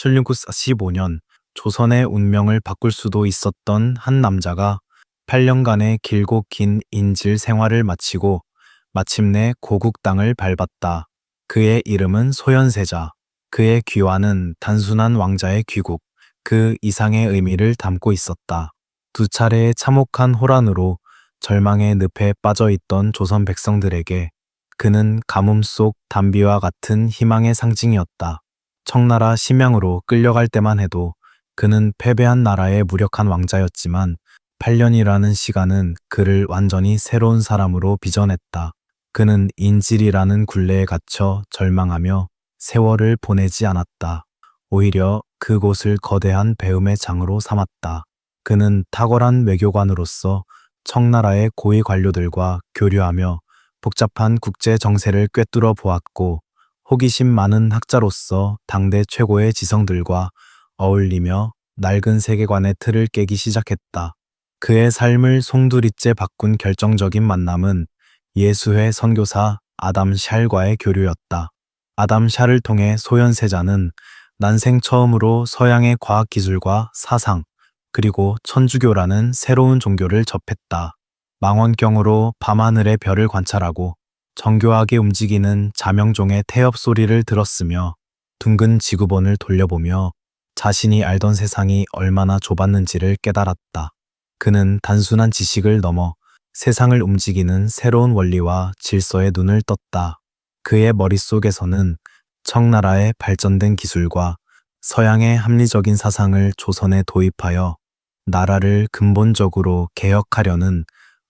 1945년 조선의 운명을 바꿀 수도 있었던 한 남자가 8년간의 길고 긴 인질 생활을 마치고 마침내 고국 땅을 밟았다. 그의 이름은 소현세자. 그의 귀화는 단순한 왕자의 귀국, 그 이상의 의미를 담고 있었다. 두 차례의 참혹한 호란으로 절망의 늪에 빠져 있던 조선 백성들에게 그는 가뭄 속 담비와 같은 희망의 상징이었다. 청나라 심양으로 끌려갈 때만 해도 그는 패배한 나라의 무력한 왕자였지만 8년이라는 시간은 그를 완전히 새로운 사람으로 빚어냈다. 그는 인질이라는 굴레에 갇혀 절망하며 세월을 보내지 않았다. 오히려 그곳을 거대한 배움의 장으로 삼았다. 그는 탁월한 외교관으로서 청나라의 고위 관료들과 교류하며 복잡한 국제 정세를 꿰뚫어 보았고 호기심 많은 학자로서 당대 최고의 지성들과 어울리며 낡은 세계관의 틀을 깨기 시작했다. 그의 삶을 송두리째 바꾼 결정적인 만남은 예수회 선교사 아담 샬과의 교류였다. 아담 샬을 통해 소현세자는 난생 처음으로 서양의 과학 기술과 사상, 그리고 천주교라는 새로운 종교를 접했다. 망원경으로 밤하늘의 별을 관찰하고 정교하게 움직이는 자명종의 태엽 소리를 들었으며 둥근 지구본을 돌려보며 자신이 알던 세상이 얼마나 좁았는지를 깨달았다. 그는 단순한 지식을 넘어 세상을 움직이는 새로운 원리와 질서에 눈을 떴다. 그의 머릿속에서는 청나라의 발전된 기술과 서양의 합리적인 사상을 조선에 도입하여 나라를 근본적으로 개혁하려는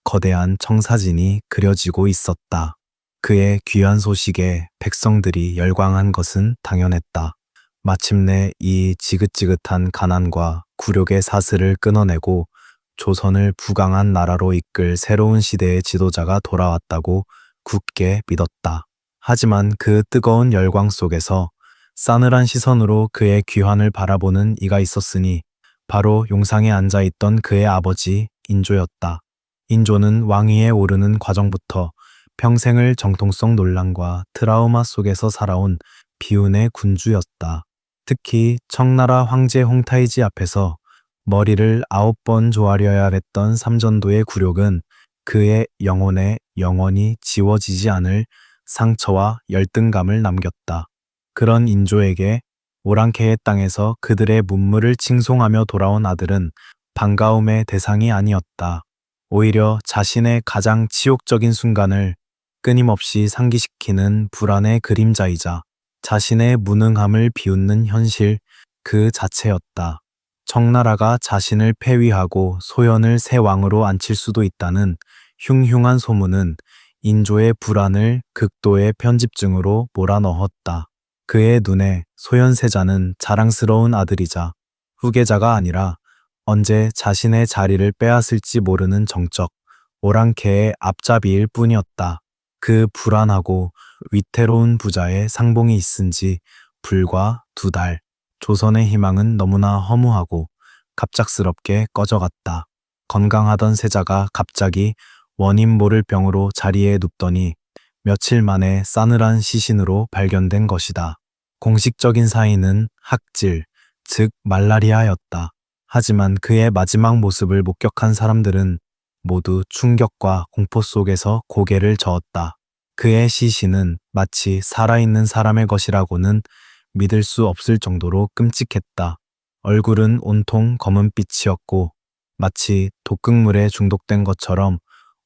거대한 청사진이 그려지고 있었다. 그의 귀한 소식에 백성들이 열광한 것은 당연했다. 마침내 이 지긋지긋한 가난과 굴욕의 사슬을 끊어내고 조선을 부강한 나라로 이끌 새로운 시대의 지도자가 돌아왔다고 굳게 믿었다. 하지만 그 뜨거운 열광 속에서 싸늘한 시선으로 그의 귀환을 바라보는 이가 있었으니 바로 용상에 앉아 있던 그의 아버지 인조였다. 인조는 왕위에 오르는 과정부터 평생을 정통성 논란과 트라우마 속에서 살아온 비운의 군주였다. 특히 청나라 황제 홍타이지 앞에서 머리를 아홉 번 조아려야 했던 삼전도의 굴욕은 그의 영혼에 영원히 지워지지 않을 상처와 열등감을 남겼다. 그런 인조에게 오랑캐의 땅에서 그들의 문물을 칭송하며 돌아온 아들은 반가움의 대상이 아니었다. 오히려 자신의 가장 치욕적인 순간을 끊임없이 상기시키는 불안의 그림자이자 자신의 무능함을 비웃는 현실 그 자체였다. 청나라가 자신을 폐위하고 소연을 새 왕으로 앉힐 수도 있다는 흉흉한 소문은 인조의 불안을 극도의 편집증으로 몰아넣었다. 그의 눈에 소현세자는 자랑스러운 아들이자 후계자가 아니라 언제 자신의 자리를 빼앗을지 모르는 정적, 오랑캐의 앞잡이일 뿐이었다. 그 불안하고 위태로운 부자의 상봉이 있은 지 불과 두 달, 조선의 희망은 너무나 허무하고 갑작스럽게 꺼져갔다. 건강하던 세자가 갑자기 원인 모를 병으로 자리에 눕더니 며칠 만에 싸늘한 시신으로 발견된 것이다. 공식적인 사인은 학질, 즉 말라리아였다. 하지만 그의 마지막 모습을 목격한 사람들은 모두 충격과 공포 속에서 고개를 저었다. 그의 시신은 마치 살아있는 사람의 것이라고는 믿을 수 없을 정도로 끔찍했다. 얼굴은 온통 검은빛이었고 마치 독극물에 중독된 것처럼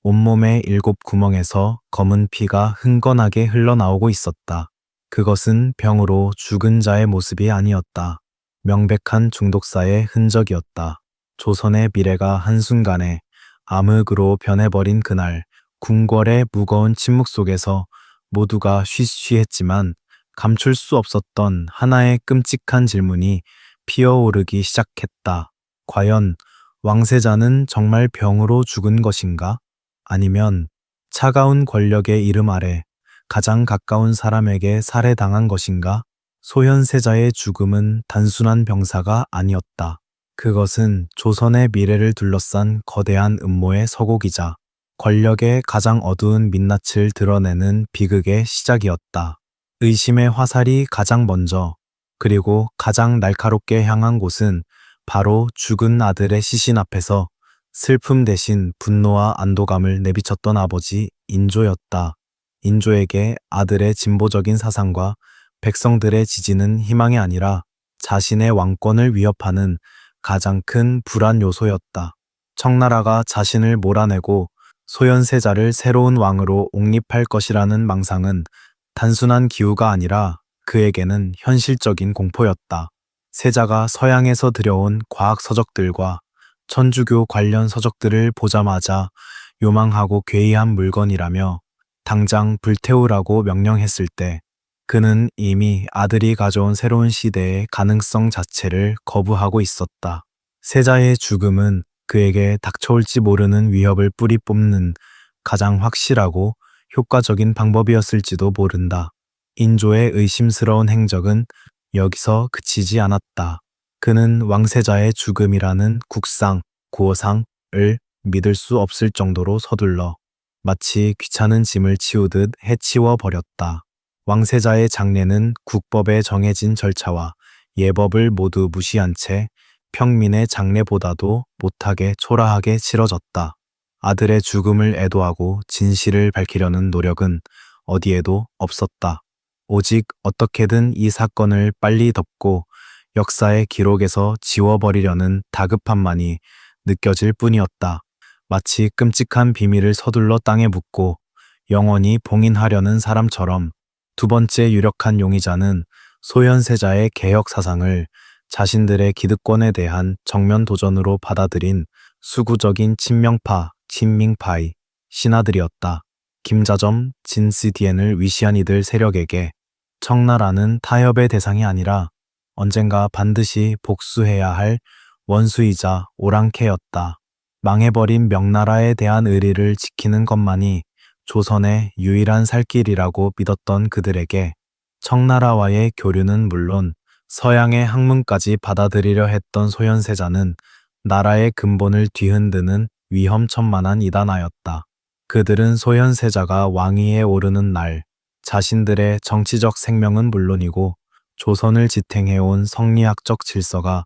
온몸의 일곱 구멍에서 검은 피가 흥건하게 흘러나오고 있었다. 그것은 병으로 죽은 자의 모습이 아니었다. 명백한 중독사의 흔적이었다. 조선의 미래가 한순간에 암흑으로 변해버린 그날, 궁궐의 무거운 침묵 속에서 모두가 쉬쉬했지만 감출 수 없었던 하나의 끔찍한 질문이 피어오르기 시작했다. 과연 왕세자는 정말 병으로 죽은 것인가? 아니면 차가운 권력의 이름 아래 가장 가까운 사람에게 살해당한 것인가? 소현세자의 죽음은 단순한 병사가 아니었다. 그것은 조선의 미래를 둘러싼 거대한 음모의 서곡이자 권력의 가장 어두운 민낯을 드러내는 비극의 시작이었다. 의심의 화살이 가장 먼저 그리고 가장 날카롭게 향한 곳은 바로 죽은 아들의 시신 앞에서 슬픔 대신 분노와 안도감을 내비쳤던 아버지 인조였다. 인조에게 아들의 진보적인 사상과 백성들의 지지는 희망이 아니라 자신의 왕권을 위협하는 가장 큰 불안 요소였다. 청나라가 자신을 몰아내고 소현세자를 새로운 왕으로 옹립할 것이라는 망상은 단순한 기우가 아니라 그에게는 현실적인 공포였다. 세자가 서양에서 들여온 과학 서적들과 천주교 관련 서적들을 보자마자 요망하고 괴이한 물건이라며 당장 불태우라고 명령했을 때 그는 이미 아들이 가져온 새로운 시대의 가능성 자체를 거부하고 있었다. 세자의 죽음은 그에게 닥쳐올지 모르는 위협을 뿌리 뽑는 가장 확실하고 효과적인 방법이었을지도 모른다. 인조의 의심스러운 행적은 여기서 그치지 않았다. 그는 왕세자의 죽음이라는 국상, 고상을 믿을 수 없을 정도로 서둘러 마치 귀찮은 짐을 치우듯 해치워 버렸다. 왕세자의 장례는 국법에 정해진 절차와 예법을 모두 무시한 채 평민의 장례보다도 못하게 초라하게 치러졌다. 아들의 죽음을 애도하고 진실을 밝히려는 노력은 어디에도 없었다. 오직 어떻게든 이 사건을 빨리 덮고 역사의 기록에서 지워버리려는 다급함만이 느껴질 뿐이었다. 마치 끔찍한 비밀을 서둘러 땅에 묻고 영원히 봉인하려는 사람처럼 두 번째 유력한 용의자는 소현세자의 개혁 사상을 자신들의 기득권에 대한 정면 도전으로 받아들인 수구적인 친명파, 친민파의 신하들이었다. 김자점, 진스디엔을 위시한 이들 세력에게 청나라는 타협의 대상이 아니라 언젠가 반드시 복수해야 할 원수이자 오랑캐였다. 망해버린 명나라에 대한 의리를 지키는 것만이 조선의 유일한 살 길이라고 믿었던 그들에게 청나라와의 교류는 물론 서양의 학문까지 받아들이려 했던 소현세자는 나라의 근본을 뒤흔드는 위험천만한 이단하였다. 그들은 소현세자가 왕위에 오르는 날 자신들의 정치적 생명은 물론이고 조선을 지탱해온 성리학적 질서가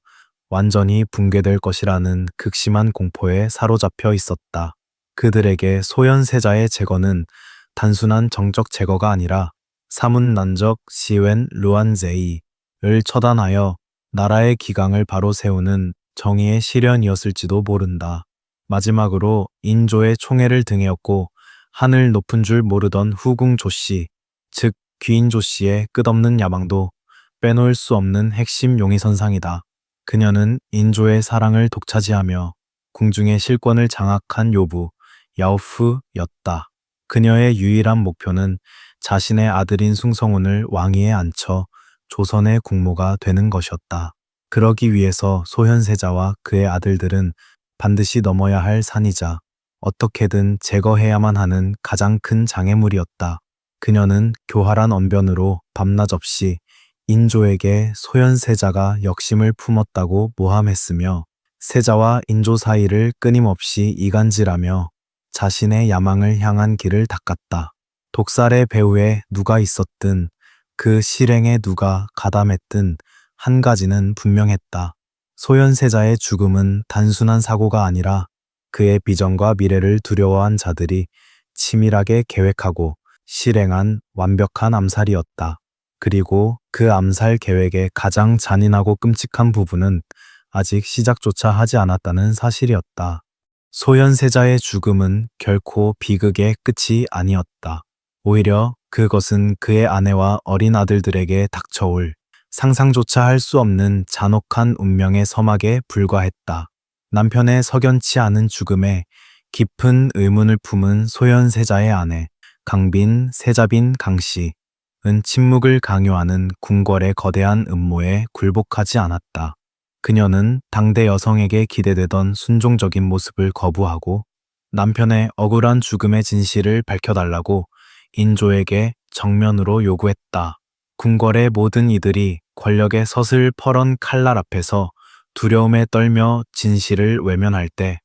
완전히 붕괴될 것이라는 극심한 공포에 사로잡혀 있었다. 그들에게 소현세자의 제거는 단순한 정적 제거가 아니라 사문 난적 시웬 루안제이을 처단하여 나라의 기강을 바로 세우는 정의의 실현이었을지도 모른다. 마지막으로 인조의 총애를 등에 업고 하늘 높은 줄 모르던 후궁 조씨, 즉 귀인 조씨의 끝없는 야망도 빼놓을 수 없는 핵심 용의선상이다. 그녀는 인조의 사랑을 독차지하며 궁중의 실권을 장악한 요부 야오프였다. 그녀의 유일한 목표는 자신의 아들인 숭성운을 왕위에 앉혀 조선의 국모가 되는 것이었다. 그러기 위해서 소현세자와 그의 아들들은 반드시 넘어야 할 산이자 어떻게든 제거해야만 하는 가장 큰 장애물이었다. 그녀는 교활한 언변으로 밤낮 없이 인조에게 소현세자가 역심을 품었다고 모함했으며 세자와 인조 사이를 끊임없이 이간질하며 자신의 야망을 향한 길을 닦았다. 독살의 배후에 누가 있었든 그 실행에 누가 가담했든 한 가지는 분명했다. 소현세자의 죽음은 단순한 사고가 아니라 그의 비전과 미래를 두려워한 자들이 치밀하게 계획하고 실행한 완벽한 암살이었다. 그리고 그 암살 계획의 가장 잔인하고 끔찍한 부분은 아직 시작조차 하지 않았다는 사실이었다. 소현세자의 죽음은 결코 비극의 끝이 아니었다. 오히려 그것은 그의 아내와 어린 아들들에게 닥쳐올 상상조차 할 수 없는 잔혹한 운명의 서막에 불과했다. 남편의 석연치 않은 죽음에 깊은 의문을 품은 소현세자의 아내 강빈 세자빈 강씨 은 침묵을 강요하는 궁궐의 거대한 음모에 굴복하지 않았다. 그녀는 당대 여성에게 기대되던 순종적인 모습을 거부하고 남편의 억울한 죽음의 진실을 밝혀달라고 인조에게 정면으로 요구했다. 궁궐의 모든 이들이 권력의 서슬 퍼런 칼날 앞에서 두려움에 떨며 진실을 외면할 때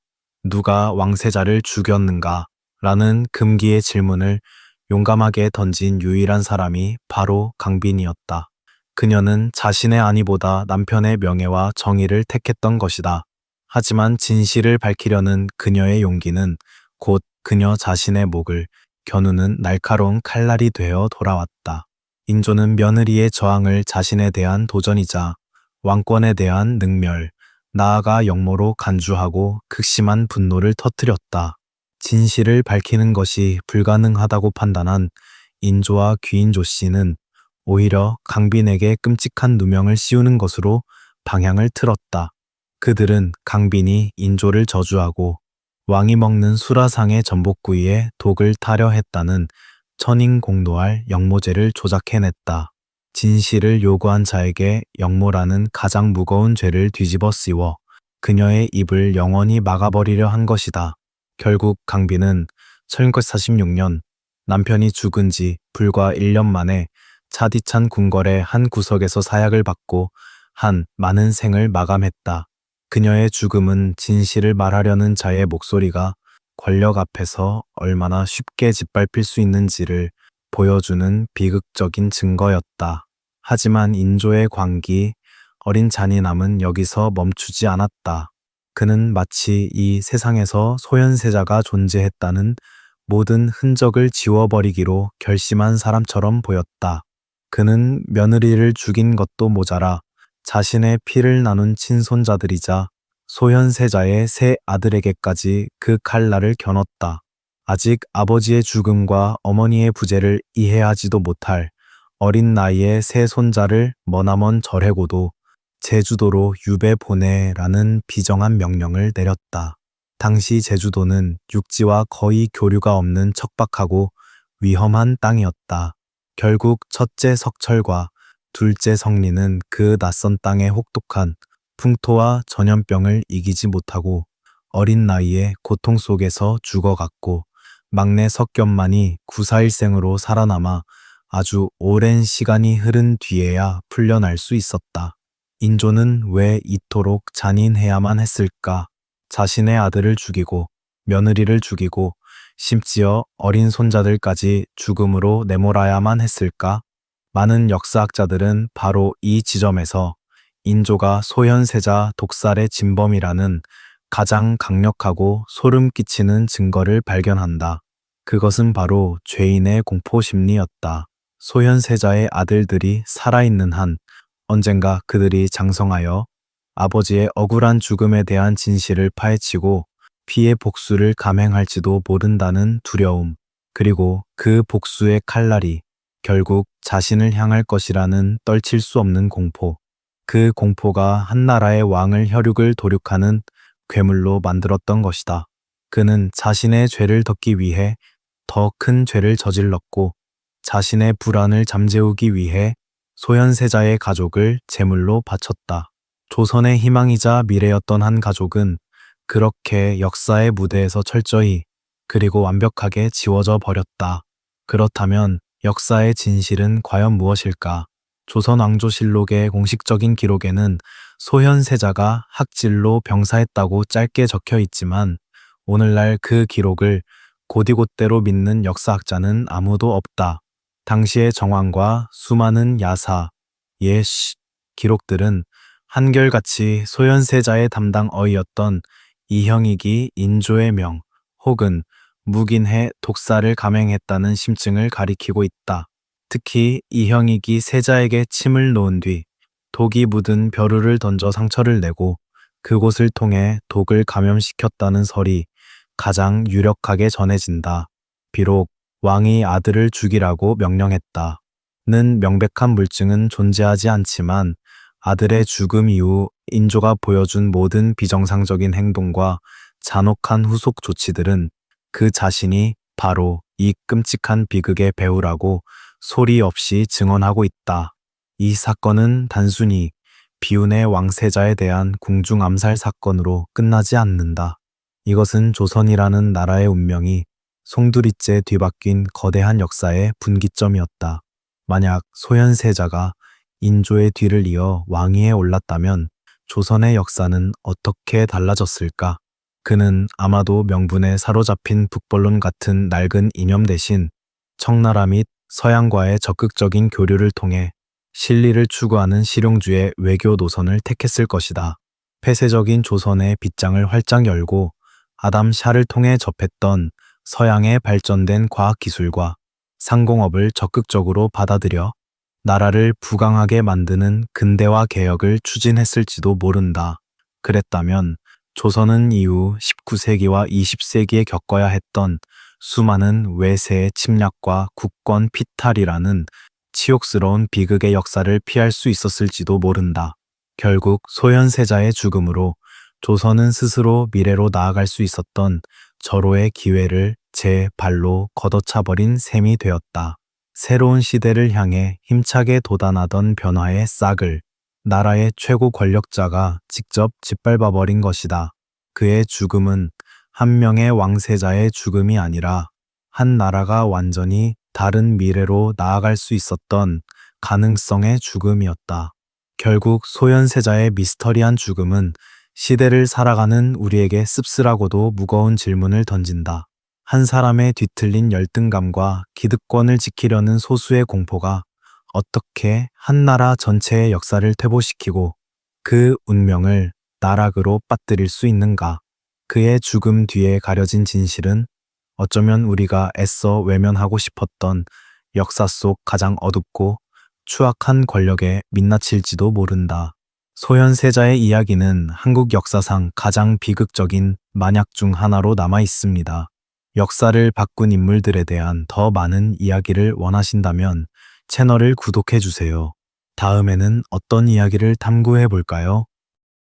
누가 왕세자를 죽였는가? 라는 금기의 질문을 용감하게 던진 유일한 사람이 바로 강빈이었다. 그녀는 자신의 안위보다 남편의 명예와 정의를 택했던 것이다. 하지만 진실을 밝히려는 그녀의 용기는 곧 그녀 자신의 목을 겨누는 날카로운 칼날이 되어 돌아왔다. 인조는 며느리의 저항을 자신에 대한 도전이자 왕권에 대한 능멸, 나아가 역모로 간주하고 극심한 분노를 터뜨렸다. 진실을 밝히는 것이 불가능하다고 판단한 인조와 귀인조 씨는 오히려 강빈에게 끔찍한 누명을 씌우는 것으로 방향을 틀었다. 그들은 강빈이 인조를 저주하고 왕이 먹는 수라상의 전복구이에 독을 타려 했다는 천인공노할 역모죄를 조작해냈다. 진실을 요구한 자에게 역모라는 가장 무거운 죄를 뒤집어 씌워 그녀의 입을 영원히 막아버리려 한 것이다. 결국 강빈은 1946년 남편이 죽은 지 불과 1년 만에 차디찬 궁궐의 한 구석에서 사약을 받고 한 많은 생을 마감했다. 그녀의 죽음은 진실을 말하려는 자의 목소리가 권력 앞에서 얼마나 쉽게 짓밟힐 수 있는지를 보여주는 비극적인 증거였다. 하지만 인조의 광기, 어린 잔인함은 여기서 멈추지 않았다. 그는 마치 이 세상에서 소현세자가 존재했다는 모든 흔적을 지워버리기로 결심한 사람처럼 보였다. 그는 며느리를 죽인 것도 모자라 자신의 피를 나눈 친손자들이자 소현세자의 세 아들에게까지 그 칼날을 겨눴다. 아직 아버지의 죽음과 어머니의 부재를 이해하지도 못할 어린 나이의 세 손자를 머나먼 절해고도 제주도로 유배 보내라는 비정한 명령을 내렸다. 당시 제주도는 육지와 거의 교류가 없는 척박하고 위험한 땅이었다. 결국 첫째 석철과 둘째 성리는 그 낯선 땅의 혹독한 풍토와 전염병을 이기지 못하고 어린 나이에 고통 속에서 죽어갔고 막내 석견만이 구사일생으로 살아남아 아주 오랜 시간이 흐른 뒤에야 풀려날 수 있었다. 인조는 왜 이토록 잔인해야만 했을까? 자신의 아들을 죽이고 며느리를 죽이고 심지어 어린 손자들까지 죽음으로 내몰아야만 했을까? 많은 역사학자들은 바로 이 지점에서 인조가 소현세자 독살의 진범이라는 가장 강력하고 소름 끼치는 증거를 발견한다. 그것은 바로 죄인의 공포 심리였다. 소현세자의 아들들이 살아있는 한 언젠가 그들이 장성하여 아버지의 억울한 죽음에 대한 진실을 파헤치고 피해 복수를 감행할지도 모른다는 두려움, 그리고 그 복수의 칼날이 결국 자신을 향할 것이라는 떨칠 수 없는 공포. 그 공포가 한 나라의 왕을 혈육을 도륙하는 괴물로 만들었던 것이다. 그는 자신의 죄를 덮기 위해 더 큰 죄를 저질렀고 자신의 불안을 잠재우기 위해 소현세자의 가족을 제물로 바쳤다. 조선의 희망이자 미래였던 한 가족은 그렇게 역사의 무대에서 철저히 그리고 완벽하게 지워져 버렸다. 그렇다면 역사의 진실은 과연 무엇일까? 조선 왕조실록의 공식적인 기록에는 소현세자가 학질로 병사했다고 짧게 적혀 있지만 오늘날 그 기록을 곧이곧대로 믿는 역사학자는 아무도 없다. 당시의 정황과 수많은 야사, 예시, 기록들은 한결같이 소현세자의 담당 어이였던 이형익이 인조의 명 혹은 묵인해 독사를 감행했다는 심증을 가리키고 있다. 특히 이형익이 세자에게 침을 놓은 뒤 독이 묻은 벼루를 던져 상처를 내고 그곳을 통해 독을 감염시켰다는 설이 가장 유력하게 전해진다. 비록 왕이 아들을 죽이라고 명령했다. 는 명백한 물증은 존재하지 않지만 아들의 죽음 이후 인조가 보여준 모든 비정상적인 행동과 잔혹한 후속 조치들은 그 자신이 바로 이 끔찍한 비극의 배우라고 소리 없이 증언하고 있다. 이 사건은 단순히 비운의 왕세자에 대한 궁중 암살 사건으로 끝나지 않는다. 이것은 조선이라는 나라의 운명이 송두리째 뒤바뀐 거대한 역사의 분기점이었다. 만약 소현세자가 인조의 뒤를 이어 왕위에 올랐다면 조선의 역사는 어떻게 달라졌을까? 그는 아마도 명분에 사로잡힌 북벌론 같은 낡은 이념 대신 청나라 및 서양과의 적극적인 교류를 통해 실리를 추구하는 실용주의 외교 노선을 택했을 것이다. 폐쇄적인 조선의 빗장을 활짝 열고 아담 샤를 통해 접했던 서양의 발전된 과학기술과 상공업을 적극적으로 받아들여 나라를 부강하게 만드는 근대화 개혁을 추진했을지도 모른다. 그랬다면 조선은 이후 19세기와 20세기에 겪어야 했던 수많은 외세의 침략과 국권 피탈이라는 치욕스러운 비극의 역사를 피할 수 있었을지도 모른다. 결국 소현세자의 죽음으로 조선은 스스로 미래로 나아갈 수 있었던 절호의 기회를 제 발로 걷어차버린 셈이 되었다. 새로운 시대를 향해 힘차게 도단하던 변화의 싹을 나라의 최고 권력자가 직접 짓밟아버린 것이다. 그의 죽음은 한 명의 왕세자의 죽음이 아니라 한 나라가 완전히 다른 미래로 나아갈 수 있었던 가능성의 죽음이었다. 결국 소현세자의 미스터리한 죽음은 시대를 살아가는 우리에게 씁쓸하고도 무거운 질문을 던진다. 한 사람의 뒤틀린 열등감과 기득권을 지키려는 소수의 공포가 어떻게 한 나라 전체의 역사를 퇴보시키고 그 운명을 나락으로 빠뜨릴 수 있는가? 그의 죽음 뒤에 가려진 진실은 어쩌면 우리가 애써 외면하고 싶었던 역사 속 가장 어둡고 추악한 권력에 민낯일지도 모른다. 소현세자의 이야기는 한국 역사상 가장 비극적인 만약 중 하나로 남아 있습니다. 역사를 바꾼 인물들에 대한 더 많은 이야기를 원하신다면 채널을 구독해 주세요. 다음에는 어떤 이야기를 탐구해 볼까요?